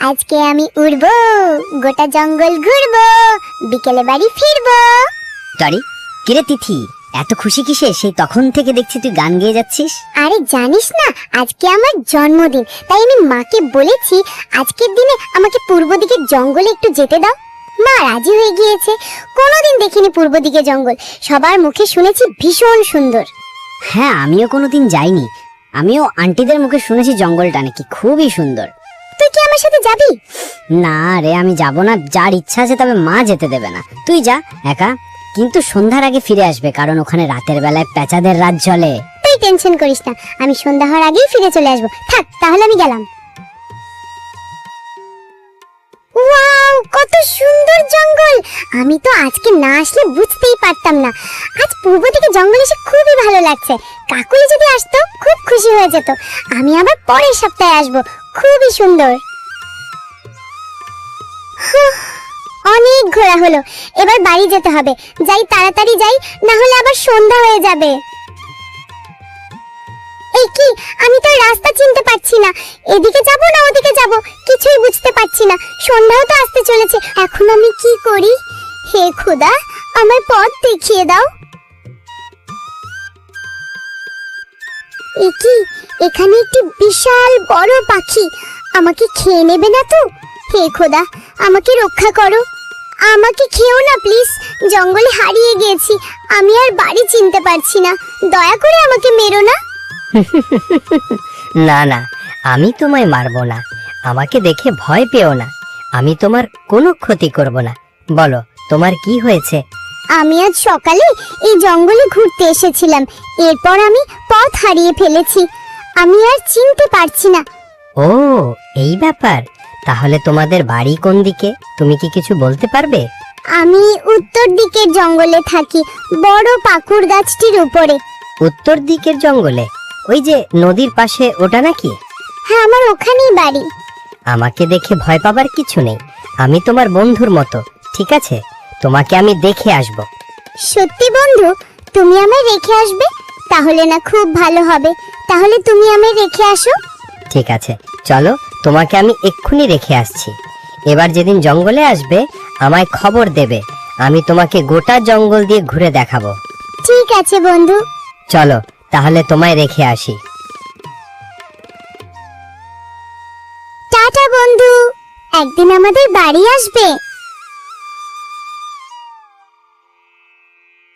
আজকে আমি উড়বো গোটা জঙ্গল ঘুরবো বিকেলে বাড়ি ফিরবো। টরি কিরে তিথি এত খুশি কিসে? সেই তখন থেকে দেখছি তুই গান গেয়ে যাচ্ছিস। আরে জানিস না আজকে আমার জন্মদিন তাই আমি মাকে বলেছি আজকের দিনে আমাকে পূর্ব দিকের জঙ্গলে একটু যেতে দাও। মা রাজি হয়ে গিয়েছে কোনোদিন দেখিনি পূর্ব দিকে জঙ্গল সবার মুখে শুনেছি ভীষণ সুন্দর। হ্যাঁ আমিও কোনোদিন যাইনি। আমিও আন্টিদের মুখে শুনেছি জঙ্গলটা নাকি খুবই সুন্দর। তুই কি আমার সাথে যাবি? না রে আমি যাব না যার ইচ্ছা আছে তবে মা যেতে দেবে না। তুই যা একা। কিন্তু সন্ধ্যার আগে ফিরে আসবে কারণ ওখানে রাতের বেলায় পেঁচাদের রাত চলে তুই টেনশন করিস না আমি সন্ধ্যা হওয়ার আগেই ফিরে চলে আসব। থাক তাহলে আমি গেলাম। আমি তো আজকে না আসলে বুঝতেই পারতাম না। আজ পূর্ব থেকে জঙ্গল এসে খুবই ভালো লাগছে। কাকুলি যদি আসতো, খুব খুশি হয়ে যেত। আমি আবার পরের সপ্তাহে আসব। খুবই সুন্দর। অনেক ঘোরা হলো। এবার বাড়ি যেতে হবে। যাই তাড়াতাড়ি যাই, না হলে আবার সন্ধ্যা হয়ে যাবে। এই আমি তো রাস্তা চিনতে পারছি না। এদিকে যাব না ওদিকে যাব? কিছুই বুঝতে পারছি না। সন্ধ্যাও তো আসতে চলেছে। এখন আমি কি করি? হে খোদা আমার পথ দেখিয়ে দাও। এ কি? এখানে একটি বিশাল বড় পাখি। আমাকে খেয়ে নেবে না তো? হে খোদা, আমাকে রক্ষা করো। আমাকে খেও না, প্লিজ। জঙ্গলে হারিয়ে গিয়েছি। আমি আর বাড়ি চিনতে পারছি না। দয়া করে আমাকে মেরো না। না না আমি তোমায় মারবো না। আমাকে দেখে ভয় পেও না। আমি তোমার কোনো ক্ষতি করব না। বলো তোমার কি হয়েছে? আমি আজ সকালে এই জঙ্গলে ঘুরতে এসেছিলাম। এরপর আমি পথ হারিয়ে ফেলেছি। আমি আর চিনতে পারছি না। ও এই ব্যাপার। তাহলে তোমাদের বাড়ি কোন দিকে? তুমি কি কিছু বলতে পারবে? আমি উত্তর দিকের জঙ্গলে থাকি বড় পাকুর গাছটির উপরে। উত্তর দিকের জঙ্গলে? ওই যে নদীর পাশে ওটা নাকি? হ্যাঁ আমার ওখানেই বাড়ি। আমাকে দেখে ভয় পাবার কিছু নেই। আমি তোমার বন্ধুর মতো ঠিক আছে? তোমাকে আমি দেখে আসব। সত্যি বন্ধু তুমি আমায় রেখে আসবে? তাহলে না খুব ভালো হবে। তাহলে তুমি আমায় রেখে আসো। ঠিক আছে চলো তোমাকে আমি এক্ষুনি রেখে আসছি। এবার যেদিন জঙ্গলে আসবে আমায় খবর দেবে। আমি তোমাকে গোটা জঙ্গল দিয়ে ঘুরে দেখাবো। ঠিক আছে বন্ধু। চলো। তাহলে তোমায় রেখে আসি। টাটা বন্ধু। একদিন আমাদের বাড়ি আসবে।